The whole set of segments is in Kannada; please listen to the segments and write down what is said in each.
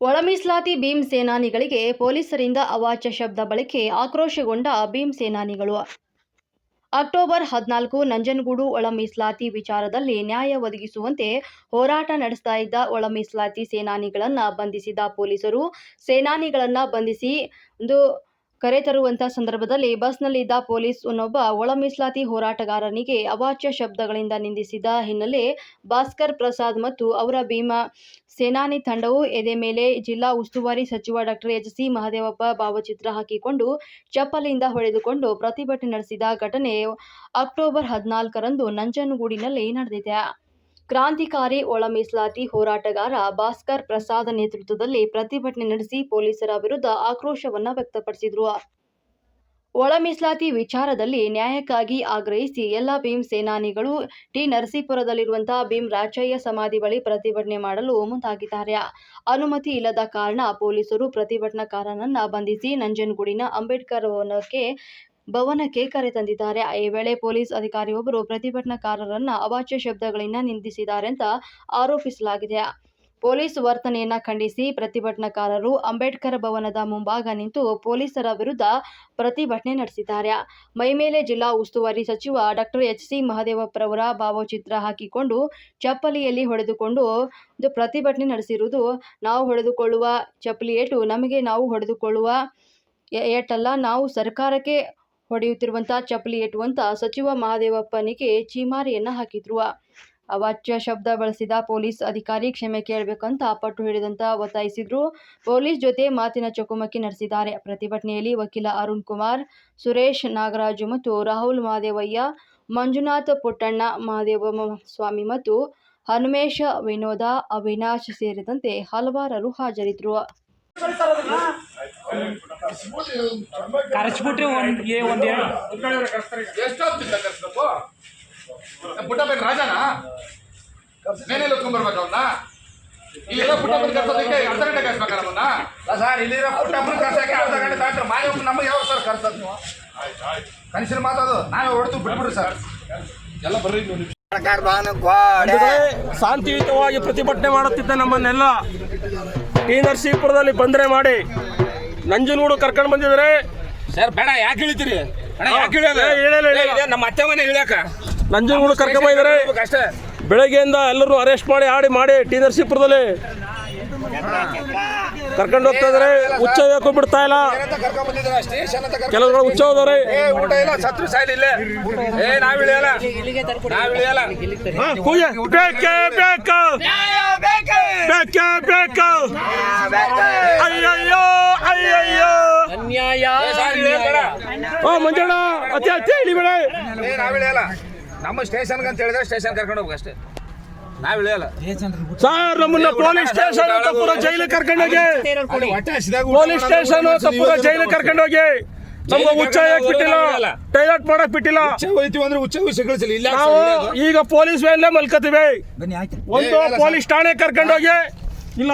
ಒಳ ಮೀಸಲಾತಿ ಭೀಮ್ ಸೇನಾನಿಗಳಿಗೆ ಪೊಲೀಸರಿಂದ ಅವಾಚ್ಯ ಶಬ್ದ ಬಳಕೆ ಆಕ್ರೋಶಗೊಂಡ ಭೀಮ್ ಸೇನಾನಿಗಳು. ಅಕ್ಟೋಬರ್ ಹದಿನಾಲ್ಕು ನಂಜನಗೂಡು ಒಳಮೀಸಲಾತಿ ವಿಚಾರದಲ್ಲಿ ನ್ಯಾಯ ಒದಗಿಸುವಂತೆ ಹೋರಾಟ ನಡೆಸ್ತಾ ಇದ್ದ ಒಳಮೀಸಲಾತಿ ಸೇನಾನಿಗಳನ್ನ ಬಂಧಿಸಿದ ಪೊಲೀಸರು ಸೇನಾನಿಗಳನ್ನು ಬಂಧಿಸಿ ಒಂದು ಕರೆತರುವಂತ ಸಂದರ್ಭದಲ್ಲಿ ಬಸ್ನಲ್ಲಿದ್ದ ಪೊಲೀಸ್ ಒನ್ನೊಬ್ಬ ಒಳ ಮೀಸಲಾತಿ ಹೋರಾಟಗಾರನಿಗೆ ಅವಾಚ್ಯ ಶಬ್ದಗಳಿಂದ ನಿಂದಿಸಿದ ಹಿನ್ನೆಲೆ ಭಾಸ್ಕರ್ ಪ್ರಸಾದ್ ಮತ್ತು ಅವರ ಭೀಮಾ ಸೇನಾನಿ ತಂಡವು ಎದೆ ಮೇಲೆ ಜಿಲ್ಲಾ ಉಸ್ತುವಾರಿ ಸಚಿವ ಡಾಕ್ಟರ್ ಎಚ್ ಸಿ ಮಹದೇವಪ್ಪ ಭಾವಚಿತ್ರ ಹಾಕಿಕೊಂಡು ಚಪ್ಪಲಿಯಿಂದ ಹೊಡೆದುಕೊಂಡು ಪ್ರತಿಭಟನೆ ನಡೆಸಿದ ಘಟನೆ ಅಕ್ಟೋಬರ್ ಹದಿನಾಲ್ಕರಂದು ನಂಜನಗೂಡಿನಲ್ಲಿ ನಡೆದಿದೆ. ಕ್ರಾಂತಿಕಾರಿ ಒಳ ಮೀಸಲಾತಿ ಹೋರಾಟಗಾರ ಭಾಸ್ಕರ್ ಪ್ರಸಾದ್ ನೇತೃತ್ವದಲ್ಲಿ ಪ್ರತಿಭಟನೆ ನಡೆಸಿ ಪೊಲೀಸರ ವಿರುದ್ಧ ಆಕ್ರೋಶವನ್ನ ವ್ಯಕ್ತಪಡಿಸಿದ್ರು. ಒಳ ಮೀಸಲಾತಿ ವಿಚಾರದಲ್ಲಿ ನ್ಯಾಯಕ್ಕಾಗಿ ಆಗ್ರಹಿಸಿ ಎಲ್ಲ ಭೀಮ್ ಸೇನಾನಿಗಳು ಟಿ ನರಸೀಪುರದಲ್ಲಿರುವಂತಹ ಭೀಮ್ ರಾಚಯ್ಯ ಸಮಾಧಿ ಬಳಿ ಪ್ರತಿಭಟನೆ ಮಾಡಲು ಮುಂದಾಗಿದ್ದಾರೆ. ಅನುಮತಿ ಇಲ್ಲದ ಕಾರಣ ಪೊಲೀಸರು ಪ್ರತಿಭಟನಾಕಾರನನ್ನ ಬಂಧಿಸಿ ನಂಜನಗೂಡಿನ ಅಂಬೇಡ್ಕರ್ ಭವನಕ್ಕೆ ಭವನಕ್ಕೆ ಕರೆ ತಂದಿದ್ದಾರೆ. ಈ ವೇಳೆ ಪೊಲೀಸ್ ಅಧಿಕಾರಿಯೊಬ್ಬರು ಪ್ರತಿಭಟನಾಕಾರರನ್ನ ಅವಾಚ್ಯ ಶಬ್ದಗಳಿಂದ ನಿಂದಿಸಿದ್ದಾರೆ ಅಂತ ಆರೋಪಿಸಲಾಗಿದೆ. ಪೊಲೀಸ್ ವರ್ತನೆಯನ್ನ ಖಂಡಿಸಿ ಪ್ರತಿಭಟನಾಕಾರರು ಅಂಬೇಡ್ಕರ್ ಭವನದ ಮುಂಭಾಗ ನಿಂತು ಪೊಲೀಸರ ವಿರುದ್ಧ ಪ್ರತಿಭಟನೆ ನಡೆಸಿದ್ದಾರೆ. ಮೈಮೇಲೆ ಜಿಲ್ಲಾ ಉಸ್ತುವಾರಿ ಸಚಿವ ಡಾಕ್ಟರ್ ಎಚ್. ಸಿ. ಮಹದೇವಪ್ಪರವರ ಭಾವಚಿತ್ರ ಹಾಕಿಕೊಂಡು ಚಪ್ಪಲಿಯಲ್ಲಿ ಹೊಡೆದುಕೊಂಡು ಪ್ರತಿಭಟನೆ ನಡೆಸಿರುವುದು ನಾವು ಹೊಡೆದುಕೊಳ್ಳುವ ಚಪ್ಪಲಿ ಏಟು ನಮಗೆ ನಾವು ಹೊಡೆದುಕೊಳ್ಳುವ ಏಟಲ್ಲ, ನಾವು ಸರ್ಕಾರಕ್ಕೆ ಹೊಡೆಯುತ್ತಿರುವಂಥ ಚಪ್ಪಲಿ ಎಟ್ಟುವಂತ ಸಚಿವ ಮಹಾದೇವಪ್ಪನಿಗೆ ಚೀಮಾರಿಯನ್ನ ಹಾಕಿದ್ರು. ಅವಾಚ್ಯ ಶಬ್ದ ಬಳಸಿದ ಪೊಲೀಸ್ ಅಧಿಕಾರಿ ಕ್ಷಮೆ ಕೇಳಬೇಕಂತ ಪಟ್ಟು ಹಿಡಿದಂತ ಒತ್ತಾಯಿಸಿದ್ರು. ಪೊಲೀಸ್ ಜೊತೆ ಮಾತಿನ ಚಕಮಕಿ ನಡೆಸಿದ್ದಾರೆ. ಪ್ರತಿಭಟನೆಯಲ್ಲಿ ವಕೀಲ ಅರುಣ್ ಕುಮಾರ್, ಸುರೇಶ್ ನಾಗರಾಜು ಮತ್ತು ರಾಹುಲ್ ಮಹಾದೇವಯ್ಯ ಮಂಜುನಾಥ್ ಪುಟ್ಟಣ್ಣ ಮಹಾದೇವ ಸ್ವಾಮಿ ಮತ್ತು ಹನುಮೇಶ ವಿನೋದ, ಅವಿನಾಶ್ ಸೇರಿದಂತೆ ಹಲವಾರರು ಹಾಜರಿದ್ದರು ಕರೆಸ್ಬಿಟ್ರಿ ಒಂದ್ ಏ ಒಂದ್ ಕರ್ಸ್ಬೇಕು ಪುಟ್ಟಪ್ಪನ ರಾಜನಾ? ಮೇನೆಲ್ಲ ಬರ್ಬೇಕು ಅವನ್ನ ಇಲ್ಲೆಲ್ಲ ಪುಟ್ಟಪ್ಪನ ಕರ್ಸೋದಕ್ಕೆ ಅರ್ಧ ಗಂಟೆ ಕರ್ಸ್ಬೇಕಲ್ಲ ಅವನ್ನ ಸರ್ ಇಲ್ಲಿರೋ ಪುಟ್ಟಪ್ಪನ ಕರ್ಸಕ್ಕೆ ಅರ್ಧ ಗಂಟೆ ತಾಟ್ರೆ ಮಾಯ ನಮಗೆ ಯಾವ ಸರ್ ಕರ್ಸೋದು ನೀವು? ಕನಿಷ್ಠ ಮಾತಾದು ನಾವೇ ಹೊಡೆದು ಬಿಟ್ಬಿಡ್ರಿ ಸರ್. ಎಲ್ಲ ಬರ್ರಿ ನೀವು ಅಂದ್ರೆ ಶಾಂತಿಯುತವಾಗಿ ಪ್ರತಿಭಟನೆ ಮಾಡುತ್ತಿದ್ದ ನಮ್ಮನ್ನೆಲ್ಲ. ಟಿ ನರಸೀಪುರದಲ್ಲಿ ಬಂದ್ರೆ ಮಾಡಿ. ನಂಜನಗೂಡು ಕರ್ಕೊಂಡು ಬಂದಿದ್ರೆ. ಸರ್ ಬೇಡ ಯಾಕೆ ಇಳಿತೀರಿ ನಮ್ಮ ಅತ್ತೆ ಮನೆ ಇಳಿಯಾಕ ನಂಜನಗೂಡು ಕರ್ಕೊಂಡು ಬಂದಿದ್ರೆ ಅಷ್ಟೇ. ಬೆಳಗ್ಗೆಯಿಂದ ಎಲ್ಲರೂ ಅರೆಸ್ಟ್ ಮಾಡಿ ಆಡಿ ಮಾಡಿ ಟಿ ನರಸೀಪುರದಲ್ಲಿ. ಕರ್ಕೊಂಡು ಹೋಗ್ತಾ ಇದಾರೆ ಹುಚ್ಚ ಯಾಕೋ ಬಿಡ್ತಾ ಇಲ್ಲ. ಕೆಲವರು ಹುಚ್ಚ ಹೋದವ್ರೆ. ಊಟ ಇಲ್ಲ ಸತ್ರು ಏ ನಾವಿಳಿಯಲ್ಲ ನಾವಿಳಿಯಲ್ಲ. ಬೇಕೇ ಬೇಕು ಬೇಕೇ ಬೇಕು ಅಯ್ಯಯ್ಯೋ ಅಯ್ಯಯ್ಯೋ ಅನ್ಯಾಯ. ಓ ಮಂಜಣ್ಣ ಅತಿ ಅತಿ ಇಳಿಬೇಡ ಏ ನಾವ್ ಇಳಿಯಲ್ಲ ನಮ್ಮ ಸ್ಟೇಷನ್ಗೆ ಅಂತ ಹೇಳಿದ್ರೆ ಸ್ಟೇಷನ್ ಕರ್ಕೊಂಡು ಹೋಗ್ಬೇಕು ಅಷ್ಟೇ. ನಾವ್ ಇಳಿಯಲ್ಲ ಸರ್ ನಮ್ಮನ್ನ ಪೊಲೀಸ್ ಸ್ಟೇಷನ್ ಅಂತ ಪೂರ ಜೈಲಿಗೆ ಕರ್ಕೊಂಡೋಗಿ ಪೊಲೀಸ್ ಸ್ಟೇಷನ್ ಅಂತ ಪೂರ ಜೈಲಿಗೆ ಕರ್ಕೊಂಡೋಗಿ ನಮ್ಗೆ ಹುಚ್ಚ ಹಾಕ್ ಬಿಟ್ಟಿಲ್ಲ? ಟೈಲೆಟ್ ಮಾಡಕ್ ಬಿಟ್ಟಿಲ್ಲ. ಹೋಯ್ತೀವಿ ಅಂದ್ರೆ ಇಲ್ಲ ನಾವು ಈಗ ಪೊಲೀಸ್ ವ್ಯಾನ್ಲೇ ಮಲ್ಕೋತೀವಿ ಒಂದು ಪೊಲೀಸ್ ಠಾಣೆ ಕರ್ಕೊಂಡೋಗಿ ಇಲ್ಲ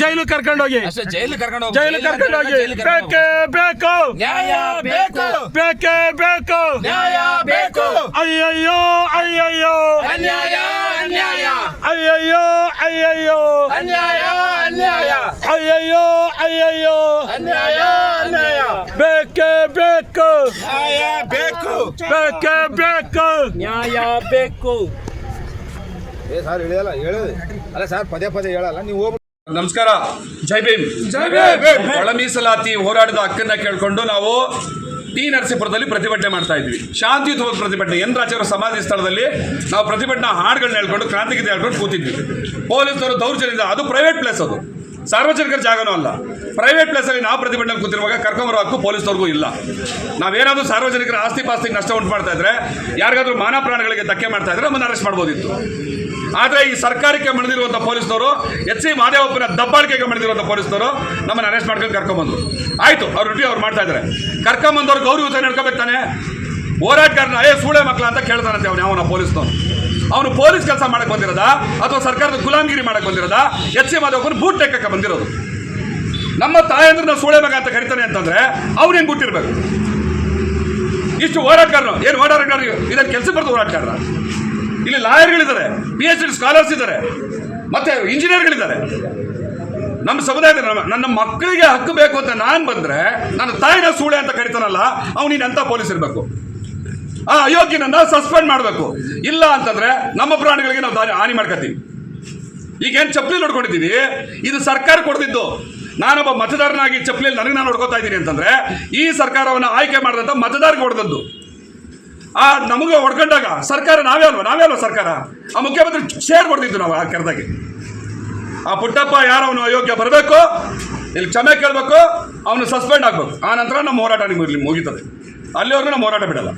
ಜೈಲು ಕರ್ಕೊಂಡೋಗಿ ಅಷ್ಟೇ ಜೈಲು ಕರ್ಕೊಂಡು ಹೋಗಿ. ಜೈಲು ಕರ್ಕೊಂಡೋಗಿ ಬೇಕೇ ಬೇಕು. ನ್ಯಾಯ ಬೇಕು. ಬೇಕೇ ಬೇಕು. ನ್ಯಾಯ ಬೇಕು. ಅಯ್ಯಯ್ಯೋ ಅಯ್ಯಯ್ಯೋ. ಅನ್ಯಾಯ ಅನ್ಯಾಯ. ಅಯ್ಯಯ್ಯೋ ಅಯ್ಯಯ್ಯೋ. ಅನ್ಯಾಯ ಅನ್ಯಾಯ. ಅಯ್ಯಯ್ಯೋ ಅಯ್ಯಯ್ಯೋ ಅನ್ಯಾಯ ಅನ್ಯಾಯ ಬೇಕೇ ಬೇಕು. ನ್ಯಾಯ ಬೇಕು ಬೇಕೇ. ಬೇಕು ನ್ಯಾಯ ಬೇಕು. ಏ ಸರ್ ಹೇಳಲ್ಲ ಹೇಳಿ ಅಲ್ಲ ಸರ್ ಪದೇ ಪದೇ ಹೇಳಲ್ಲ ನೀವು ಹೋಗ್ಬಿಟ್ಟು ನಮಸ್ಕಾರ. ಜೈ ಭೀಮ್. ಜೈ ಭೀಮ್. ಒಳ ಮೀಸಲಾತಿ ಹೋರಾಡಿದ ಹಕ್ಕನ್ನ ಕೇಳಿಕೊಂಡು ನಾವು ಟಿ ನರಸೀಪುರದಲ್ಲಿ ಪ್ರತಿಭಟನೆ ಮಾಡ್ತಾ ಇದ್ವಿ. ಶಾಂತಿಯುತವಾದ ಪ್ರತಿಭಟನೆ. ಎನ್ ರಾಜವರ ಸಮಾಧಿ ಸ್ಥಳದಲ್ಲಿ ನಾವು ಪ್ರತಿಭಟನಾ ಹಾಡುಗಳನ್ನ ಹೇಳ್ಕೊಂಡು ಕ್ರಾಂತಿಗೀತೆ ಹೇಳ್ಕೊಂಡು ಕೂತಿದ್ವಿ. ಪೊಲೀಸರು ದೌರ್ಜನ್ಯದಿಂದ ಅದು ಪ್ರೈವೇಟ್ ಪ್ಲೇಸ್ ಅದು. ಸಾರ್ವಜನಿಕರ ಜಾಗನೂ ಅಲ್ಲ. ಪ್ರೈವೇಟ್ ಪ್ಲೇಸಲ್ಲಿ ನಾವು ಪ್ರತಿಭಟನೆ ಕೂತಿರುವಾಗ ಕರ್ಕೊಂಬರೋ ಹಕ್ಕು ಪೊಲೀಸವ್ರಿಗೂ ಇಲ್ಲ. ನಾವೇನಾದರೂ ಸಾರ್ವಜನಿಕರ ಆಸ್ತಿ ಪಾಸ್ತಿಗೆ ನಷ್ಟ ಉಂಟು ಮಾಡ್ತಾ ಇದ್ರೆ, ಯಾರಿಗಾದ್ರೂ ಮಾನ ಪ್ರಾಣಗಳಿಗೆ ಧಕ್ಕೆ ಮಾಡ್ತಾ ಇದ್ರೆ ನಮ್ಮನ್ನು ಅರೆಸ್ಟ್ ಮಾಡ್ಬೋದಿತ್ತು. ಆದರೆ ಈ ಸರ್ಕಾರಕ್ಕೆ ಮಣಿದಿರುವಂಥ ಪೊಲೀಸ್ನವರು, ಎಚ್ ಸಿ ಮಾದೇವಪ್ಪನ ದಬ್ಬಾಳಿಕೆಗೆ ಮಣಿದಿರುವಂಥ ಪೊಲೀಸ್ನವರು ನಮ್ಮನ್ನು ಅರೆಸ್ಟ್ ಮಾಡ್ಕೊಂಡು ಕರ್ಕೊಂಬಂದ್ರು. ಆಯಿತು, ಅವ್ರ ಡ್ಯೂಟಿ ಅವ್ರು ಮಾಡ್ತಾ ಇದ್ದಾರೆ ಕರ್ಕೊಂಬಂದವ್ರು ಗೌರವ ತಾನೆ? ಹೋರಾಟಗಾರನ, ಏ, ಸೂಳೆ ಮಕ್ಕಳ ಅಂತ ಕೇಳ್ತಾನಂತೆ ಅವನು ಅವನ ಪೊಲೀಸ್ನವನು. ಅವನು ಪೊಲೀಸ್ ಕೆಲಸ ಮಾಡಕ್ಕೆ ಬಂದಿರೋದಾ? ಅಥವಾ ಸರ್ಕಾರದ ಗುಲಾಮಗಿರಿ ಮಾಡಕ್ಕೆ ಬಂದಿರೋದಾ? ಎಚ್ ಸಿ ಮಾದೇವಪ್ಪನ ಬೂಟ್ ಟೆಕ್ಕಕ್ಕೆ ಬಂದಿರೋದು. ನಮ್ಮ ತಾಯಂದ್ರ ನಾವು ಸೂಳೆ ಮಗ ಅಂತ ಕರಿತಾನೆ ಅಂತಂದ್ರೆ ಹೆಂಗೆ ಬಿಟ್ಟಿರ್ಬೇಕು ಇಷ್ಟು ಹೋರಾಟಗಾರರು, ಏನು ಹೋರಾಟಗಾರರು? ಇದನ್ನು ಕೆಲಸ ಬರ್ತದೆ ಹೋರಾಟಗಾರರ. ಇಲ್ಲಿ ಲಾಯರ್ಗಳಿದ್ದಾರೆ ಪಿ ಎಚ್ ಡಿ ಸ್ಕಾಲರ್ಸ್ ಇದ್ದಾರೆ, ಮತ್ತೆ ಇಂಜಿನಿಯರ್ಗಳಿದ್ದಾರೆ ನಮ್ಮ ಸಮುದಾಯದ ನನ್ನ ಮಕ್ಕಳಿಗೆ ಹಕ್ಕು ಬೇಕು ಅಂತ ನಾನು ಬಂದರೆ, ನನ್ನ ತಾಯಿನ ಸೂಳೆ ಅಂತ ಕರಿತಾನಲ್ಲ, ಅವ್ನು ಎಂತ ಪೊಲೀಸ್ ಇರಬೇಕು? ಆ ಅಯೋಗ್ಯನನ್ನ ಸಸ್ಪೆಂಡ್ ಮಾಡಬೇಕು. ಇಲ್ಲ ಅಂತಂದ್ರೆ ನಮ್ಮ ಪ್ರಾಣಿಗಳಿಗೆ ನಾವು ದಾರಿ ಹಾನಿ ಮಾಡ್ಕೊತೀವಿ ಈಗೇನು ಚಪ್ಪಲಿ ನೋಡ್ಕೊಂಡಿದ್ದೀವಿ ಇದು ಸರ್ಕಾರ ಕೊಡ್ತಿದ್ದು ನಾನೊಬ್ಬ ಮತದಾರನಾಗಿ ಚಪ್ಪಲಿಯಲ್ಲಿ ನನಗೆ ನಾನು ನೋಡ್ಕೋತಾ ಇದ್ದೀನಿ ಅಂತಂದ್ರೆ, ಈ ಸರ್ಕಾರವನ್ನು ಆಯ್ಕೆ ಮಾಡಿದಂಥ ಮತದಾರಿಗೆ ಹೊಡೆದದ್ದು. ಆ ನಮಗೆ ಹೊಡ್ಕೊಂಡಾಗ ಸರ್ಕಾರ ನಾವೇ ಅಲ್ವಾ? ನಾವೇ ಅಲ್ವಾ ಸರ್ಕಾರ? ಆ ಮುಖ್ಯಮಂತ್ರಿ ಶೇರ್ ಕೊಡ್ತಿದ್ದು ನಾವು ಆ ಕೆರೆದಾಗೆ. ಆ ಪುಟ್ಟಪ್ಪ ಯಾರವನು ಅಯೋಗ್ಯ ಬರಬೇಕು? ಇಲ್ಲಿ ಕ್ಷಮೆ ಕೇಳಬೇಕು, ಅವನು ಸಸ್ಪೆಂಡ್ ಆಗಬೇಕು. ಆ ನಂತರ ನಮ್ಮ ಹೋರಾಟ ನಿಮಗೆ ಮುಗೀತದೆ. ಅಲ್ಲಿವರೆಗೂ ನಮ್ಮ ಹೋರಾಟ ಬಿಡಲ್ಲ.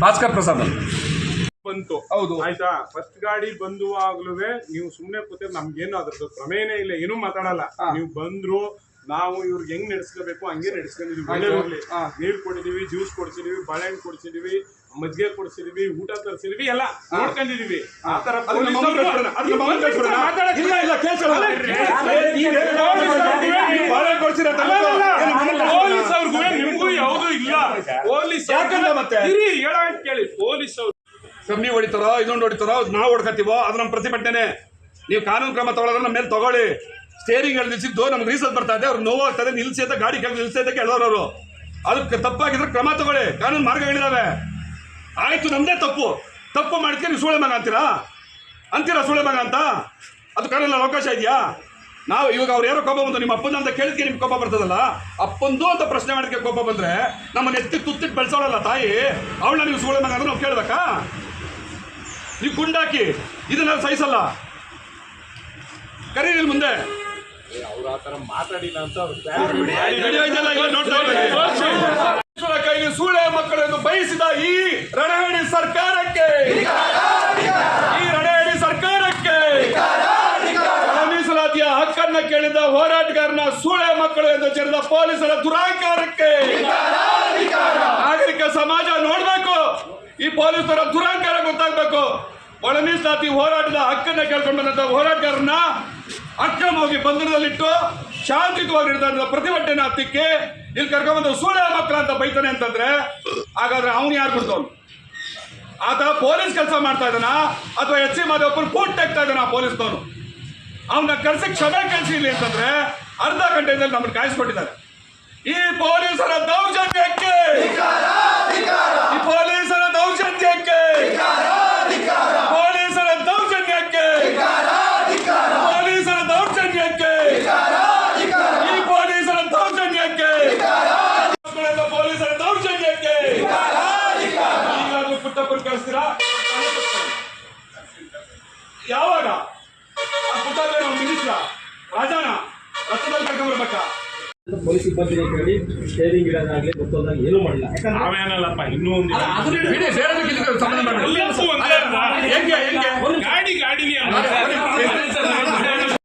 ಭಾಸ್ಕರ್ ಪ್ರಸಾದ್ ಅಂತ ಬಂತು. ಹೌದು. ಆಯ್ತಾ? ಫಸ್ಟ್ ಗಾಡಿ ಬಂದುವಾಗ್ಲೂ ನೀವು ಸುಮ್ಮನೆ ಕೂತೇ ನಮ್ಗೇನು ಅದ್ರದ್ದು ಪ್ರಮೇಯನೇ ಇಲ್ಲ ಏನೂ ಮಾತಾಡಲ್ಲ. ನೀವು ಬಂದ್ರು ನಾವು ಇವ್ರಿಗೆ ಹೆಂಗ್ ನಡೆಸ್ಕೋಬೇಕು ಹಂಗೆ ನಡೆಸ್ಕೊಂಡಿದೀವಿ. ನೀರ್ ಕೊಡಿದೀವಿ ಜ್ಯೂಸ್ ಕೊಡ್ಸಿದೀವಿ ಬಾಳೆಹಣ್ಣು ಕೊಡ್ಸಿದೀವಿ ಮಜ್ಜಿಗೆ ಕೊಡ್ಸಿದೀವಿ ಊಟ ತರಿಸಿದೀವಿ ಎಲ್ಲ ನೋಡ್ಕೊಂಡಿದೀವಿ. ಆ ತರ ಇಲ್ಲ? ಪೊಲೀಸ್ ಅವ್ರಿಗೂ ನಿಮ್ಗೂ ಯಾವ್ದು ಇಲ್ಲ. ಪೊಲೀಸ್ ಯಾಕಂತ ಮತ್ತೆ? ಇರಿ ಹೇಳ ಕೇಳಿ. ಪೊಲೀಸ್ ಅವ್ರು. ಕಮ್ಮಿ ಹೊಡಿತಾರೋ ಇದೊಂದು ಹೊಡಿತಾರೋ ನಾವು ಹೊಡ್ಕತ್ತೀವೋ? ಅದು ನಮ್ಮ ಪ್ರತಿಭಟನೆ. ನೀವು ಕಾನೂನು ಕ್ರಮ ತಗೊಳ್ಳೋದ್ರ ನಮ್ಮ ಮೇಲೆ ತಗೊಳ್ಳಿ. ಸ್ಟೇರಿಂಗ್ ಅಲ್ಲಿ ನಿಲ್ಸಿದ್ದು ನಮ್ಗೆ ರೀಸಲ್ ಬರ್ತಾ ಇದೆ. ಅವ್ರು ನೋವಾಗ್ತದೆ ನಿಲ್ಸಿ ಅಂತ ಗಾಡಿ ಕೆಳಗೆ ನಿಲ್ಸಿ ಅಂತ ಕೇಳೋರು ಅವರು. ಅದಕ್ಕೆ ತಪ್ಪಾಗಿದ್ರೆ ಕ್ರಮ ತಗೊಳ್ಳಿ. ಕಾನೂನು ಮಾರ್ಗಗಳಿದಾವೆ. ಆಯ್ತು, ನಮ್ದೇ ತಪ್ಪು. ತಪ್ಪು ಮಾಡಿದ್ಕೆ ನೀವು ಸೂಳೆ ಮಗ ಅಂತೀರಾ? ಅಂತೀರಾ ಸೂಳೆ ಮಗ ಅಂತ? ಅದು ಕಾನೂನಲ್ಲಿ ಅವಕಾಶ ಇದೆಯಾ? ನಾವು ಇವಾಗ ಅವ್ರು ಯಾರೋ ಕೋಪ ಬಂತು ನಿಮ್ಮ ಅಪ್ಪನ ಅಂತ ಕೇಳಿದ್ಕೆ ನಿಮ್ಗೆ ಕೋಪ ಬರ್ತದಲ್ಲ? ಅಪ್ಪಂದು ಅಂತ ಪ್ರಶ್ನೆ ಮಾಡಿದ್ಕೆ ಕೋಪ ಬಂದ್ರೆ ನಮ್ಮನ್ನು ಎತ್ತಿ ತುತ್ತಿಟ್ಟು ಬೆಳೆಸೋಳಲ್ಲ ತಾಯಿ. ಅವಳನ್ನ ನೀವು ಸೂಳೆ ಮಗ ಅಂದ್ರೆ ನಾವು ಕೇಳ್ಬೇಕಾ? ನೀವು ಗುಂಡಾಕಿ. ಇದನ್ನ ಸಹಿಸಲ್ಲ. ಕರೀರಿ ಮುಂದೆ. ನಡೆಯೋ ಆ ಇಲ್ಲ, ಮಾತಾಡಿಲ್ಲ ಅಂತ ಅವ್ರು ಕೈಲಿ ಸೂಳೆ ಮಕ್ಕಳನ್ನು ಬಯಸಿದ ಈ ರಣಹೇಡಿ ಸರ್ಕಾರಕ್ಕೆ. ಈ ರಣಹೇಡಿ ಸರ್ಕಾರಕ್ಕೆ. ಮೀಸಲಾತಿಯ ಹಕ್ಕನ್ನ ಕೇಳಿದ ಹೋರಾಟಗಾರನ ಸೂಳೆ ಮಕ್ಕಳು ಎಂದು ಚೆರೆದ ಪೊಲೀಸರ ದುರಾಂಕಾರಕ್ಕೆ ನಾಗರಿಕ ಸಮಾಜ ನೋಡ್ಬೇಕು. ಈ ಪೊಲೀಸರ ದುರಾಂಕಾರ ಗೊತ್ತಾಗ್ಬೇಕು. ಒಳ ಮೀಸಲಾತಿ ಹೋರಾಟದ ಹಕ್ಕನ್ನ ಕೇಳ್ಕೊಂಡು ಬಂದಂತ ಹೋರಾಟಗಾರನ ಅಕ್ರಮವಾಗಿ ಬಂಧನದಲ್ಲಿಟ್ಟು ಶಾಂತಿಯುತವಾಗಿ ಪ್ರತಿಭಟನೆ ಹತ್ತಿಕ್ಕೆ ಇಲ್ಲಿ ಕರ್ಕೊಂಡ್ಬಂದು ಸೂಳೆ ಮಕ್ಕಳ ಅಂತ ಬೈತಾನೆ ಅಂತಂದ್ರೆ ಹಾಗಾದ್ರೆ ಅವನು ಯಾರು ಬಿಡ್ತವನು ಆತ ಪೊಲೀಸ್ ಕೆಲಸ ಮಾಡ್ತಾ ಇದ್ದಾನ? ಅಥವಾ ಎಚ್ ಸಿ ಮಾದೇವಪ್ಪನ ಫೋಟ್ ತೆಗ್ತಾ ಇದ್ದಾನ ಪೊಲೀಸ್ನವನು ಅವನ ಕರೆಸಿ ಕ್ಷಮೆ ಕಳಿಸಿರ್ಲಿ ಅಂತಂದ್ರೆ ಅರ್ಧ ಗಂಟೆಯಲ್ಲಿ ನಮ್ಮನ್ನು ಕಾಯಿಸ್ಕೊಟ್ಟಿದ್ದಾರೆ ಈ ಪೊಲೀಸರ ದೌರ್ಜನ್ಯಕ್ಕೆ ಈ ಮಿನಿಸ್ಟ್ರ ರಾಜಾನ ರಥದಲ್ಲಿ ಕರ್ಕೊಂಡ್ಬರ್ಬೇಕಾ ಪೊಲೀಸ್ ಸಿಬ್ಬಂದಿನ ಕೇಳಿ ಸ್ಟೇರಿಂಗ್ ಇಡೋದಾಗ್ಲಿ ಗೊತ್ತೋದಾಗ ಏನು ಮಾಡಿಲ್ಲ ನಾವೇನಲ್ಲಪ್ಪ ಇನ್ನೂ ಒಂದು ಗಾಡಿ ಗಾಡಿಗೆ ಅಲ್ವಾ?